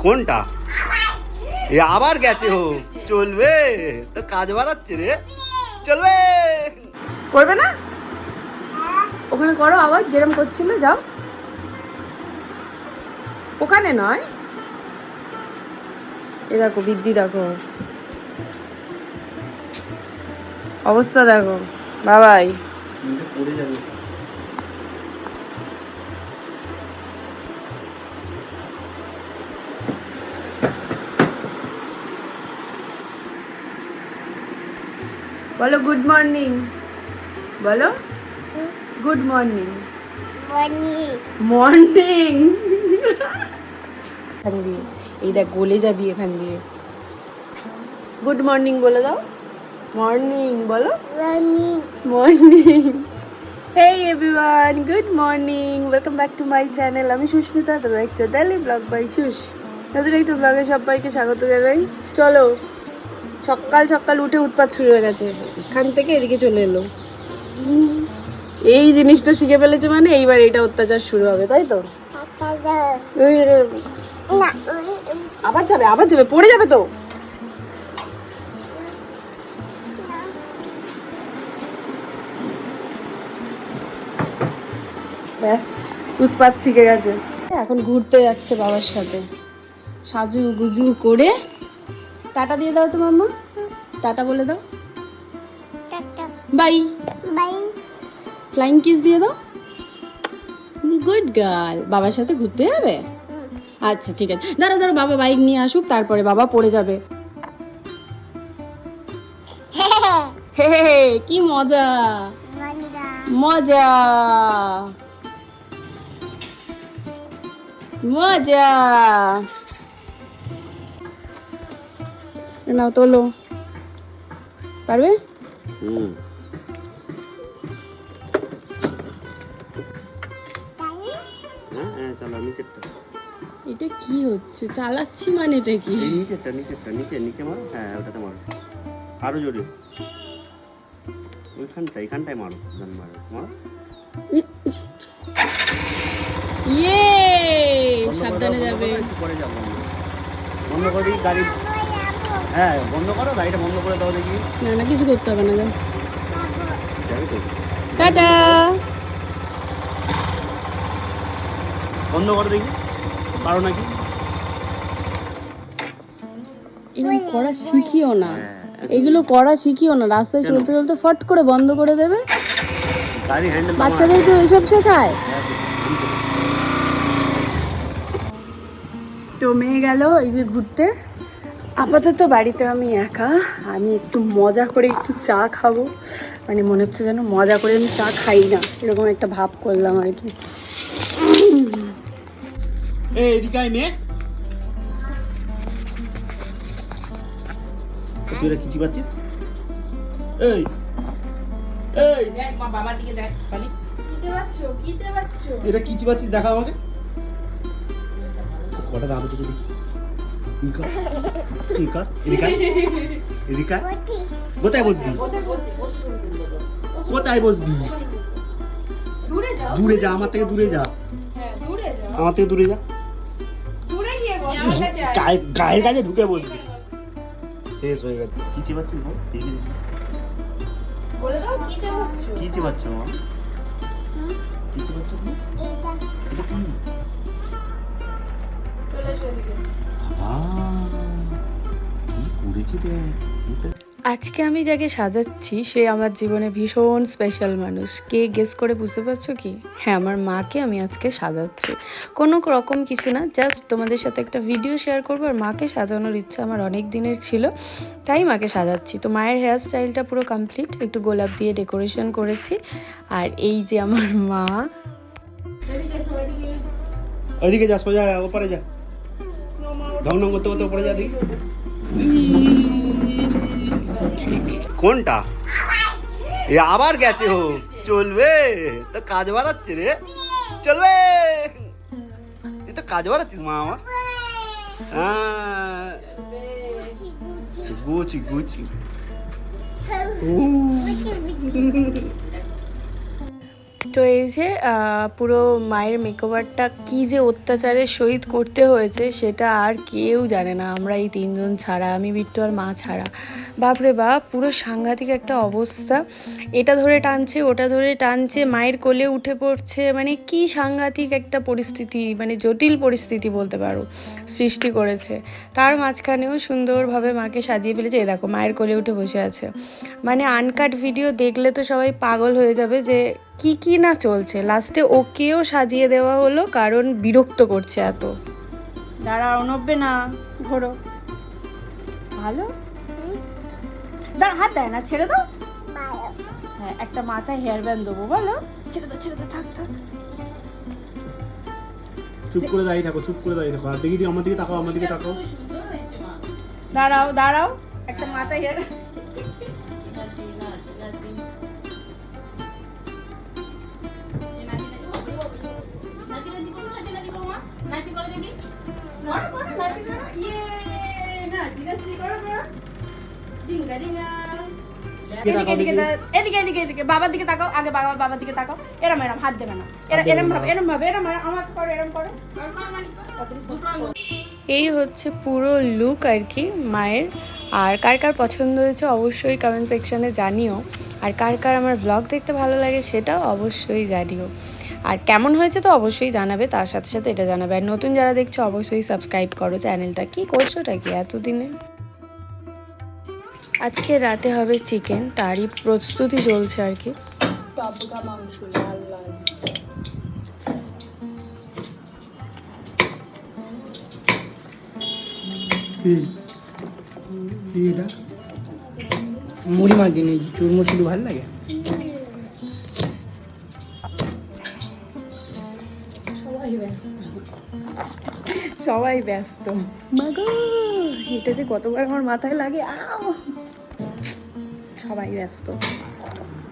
কোনটা? এ আবার গেছে ও চলবে। তো কাজ বাড়াচ্ছে রে। চলবে। করবে না? ওখানে করো আবার যেরকম করছিলে যাও। ওখানে নয়। এ দেখো বৃদ্ধি দেখো। অবস্থা দেখো। বাবাই। পড়ে যাবে। বলো গুড মর্নিং বলো। গুড মর্নিং মর্নিং এখান দিয়ে এই দেখ গলে যাবি এখান দিয়ে। গুড মর্নিং বলে দাও। মর্নিং বলো। Morning hey everyone good morning welcome back to my channel আমি সুস্মিতা তো দেখছ দিল্লি ব্লগ বাই সুস। নতুন একটা ব্লগে সবাইকে স্বাগত জানাই। চলো। সকাল সকাল উঠে উৎপাত শুরু হয়ে গেছে। এখান থেকে এদিকে চলে এলো। এই জিনিসটা শিখে ফেলেছে মানে এইবার এটা অত্যাচার শুরু হবে, তাই তো? আবার যাবে আবার যাবে, পড়ে যাবে তো। ব্যাস, উৎপাত শিখে গেছে। এখন ঘুরতে যাচ্ছে বাবার সাথে। সাজু গুজু করে টাটা দিয়ে দাও তো মাম্মা টাটা বলে দাও। বাই। বাই। ফ্লাইং কিস দিয়ে দাও। গুড গার্ল বাবার সাথে ঘুরতে যাবে? আচ্ছা ঠিক আছে। দাঁড়া দাঁড়া বাবা বাইক নিয়ে আসুক তারপরে বাবা পড়ে যাবে। হে হে হে, কি মজা। মজা। মজা। নাও তোলো। পারবে? হুম। হ্যাঁ হ্যাঁ এটা কি হচ্ছে? চালাচ্ছি মানে এটা কি? নিচেরটা নিচেরটা নিচে নিচে মারো। হ্যাঁ ওটাতে মারো। আরও জোরে। ওইখানটা এইখানটায় মারো গান মারো। মারো। ইয়ে সাবধানে যাবে। পরে যাব। বন্ধ করে গাড়ি হ্যাঁ বন্ধ করো গাড়িটা বন্ধ করে দাও দেখি। না না কিছু করতে হবে না টাটা। বন্ধ করো দেখি পারো নাকি? এরকম করা শিখিও না। হ্যাঁ এগুলো করা শিখিও না রাস্তায় চলতে চলতে ফট করে বন্ধ করে দেবে। বাচ্চাদের তো এইসব শেখায়? তো মেয়ে গেল এই যে ঘুরতে। আপাতত বাড়িতে আমি একা। আমি একটু মজা করে একটু চা খাব। মানে মনে হচ্ছে যেন মজা করে আমি চা খাই না। এরকম একটা ভাব করলাম আর কি। এই এটা দেখা আমাকে। কটা দাম তো দেখি ই কর ই কর এদিকে। এদিকে কোথায় বসবি কোথায় বসবি দূরে যা আমার থেকে দূরে যা। আমার থেকে দূরে যা। গায়ে- গায়ের কাছে ঢুকে বসবি। শেষ হয়ে গেছে। কি চিবাচ্ছিস বল? দেখি কি চিবাচ্ছ? মা কি চিবাচ্ছ বল? এটা। কি? আজকে আমি যাকে সাজাচ্ছি সে আমার জীবনে ভীষণ স্পেশাল মানুষ। কে গেস করে বুঝতে পারছ কি? হ্যাঁ আমার মাকে আমি আজকে সাজাচ্ছি। কোনো রকম কিছু না জাস্ট তোমাদের সাথে একটা ভিডিও শেয়ার করব। আর মাকে সাজানোর ইচ্ছা আমার অনেক দিনের ছিল তাই মাকে সাজাচ্ছি। তো মায়ের হেয়ার স্টাইলটা পুরো কমপ্লিট একটু গোলাপ দিয়ে ডেকোরেশন করেছি। আর এই যে আমার মা। ওইদিকে যা সোজা ওপারে যা। ঢং ঢং করতে করতে ওপরে যা দেখি। কোনটা? এ আবার গেছে ও। চলবে। তো কাজ বাড়াচ্ছে রে। চলবে। এ তো কাজ বাড়াচ্ছিস মা আমার। হ্যাঁ। গুচি গুচি। উ। তো এই যে পুরো মায়ের মেকওভারটা কি যে অত্যাচারের সহিত করতে হয়েছে সেটা আর কেউ জানে না। আমরা এই তিনজন ছাড়া, আমি বিট্টু আর মা ছাড়া। বাপরে বাপ, পুরো সাংঘাতিক একটা অবস্থা। এটা ধরে টানছে, ওটা ধরে টানছে, মায়ের কোলে উঠে পড়ছে। মানে কি সাংঘাতিক একটা পরিস্থিতি মানে জটিল পরিস্থিতি বলতে পারো, সৃষ্টি করেছে। তার মাঝখানেও সুন্দরভাবে মাকে সাজিয়ে ফেলেছে। এ দেখো, মায়ের কোলে উঠে বসে আছে। মানে আনকাট ভিডিও দেখলে তো সবাই পাগল হয়ে যাবে যে কি কি না চলছে? লাস্টে ওকেও সাজিয়ে দেওয়া হলো কারণ বিরক্ত করছে এত। দাঁড়া নব্বে না ঘোরো। ভালো? দাঁড়া হাত দেয় না ছেড়ে দাও। হ্যাঁ একটা মাথায় হেয়ার ব্যান্ড দেবো বলো। ছেড়ে দাও ছেড়ে দাও থাক থাক। চুপ করে দাঁড়িয়ে থাকো চুপ করে দাঁড়িয়ে থাকো। আর দেখি আমার দিকে তাকাও আমার দিকে তাকাও। দাঁড়াও দাঁড়াও। একটা মাথায় হেয়ার এদিকে তাকাও, এদিকে এদিকে। তা- এদিকে এদিকে এদিকে বাবার দিকে তাকাও আগে বাবা বাবার দিকে তাকাও এরম এরম হাত দেবে না এরম এরম ভাবে এরম ভাবে এরম আমার করো এরম করো এই হচ্ছে পুরো লুক আর কি মায়ের। আর কার কার পছন্দ হয়েছে অবশ্যই কমেন্ট সেকশনে জানিও। আর কার কার আমার ব্লগ দেখতে ভালো লাগে সেটাও অবশ্যই জানিও। আর কেমন হয়েছে তো অবশ্যই জানাবে, তার সাথে সাথে এটা জানাবে। আর নতুন যারা দেখছ, অবশ্যই সাবস্ক্রাইব করো চ্যানেলটা কি করছ কি এতদিনে? আজকে রাতে হবে চিকেন তারই প্রস্তুতি চলছে আর কি। মুড়ি মাছ দিয়ে নিয়েছি। চুরমুর শুধু ভালো লাগে? সবাই ব্যস্ত। এটা যে কতবার আমার মাথায় লাগে সবাই ব্যস্ত।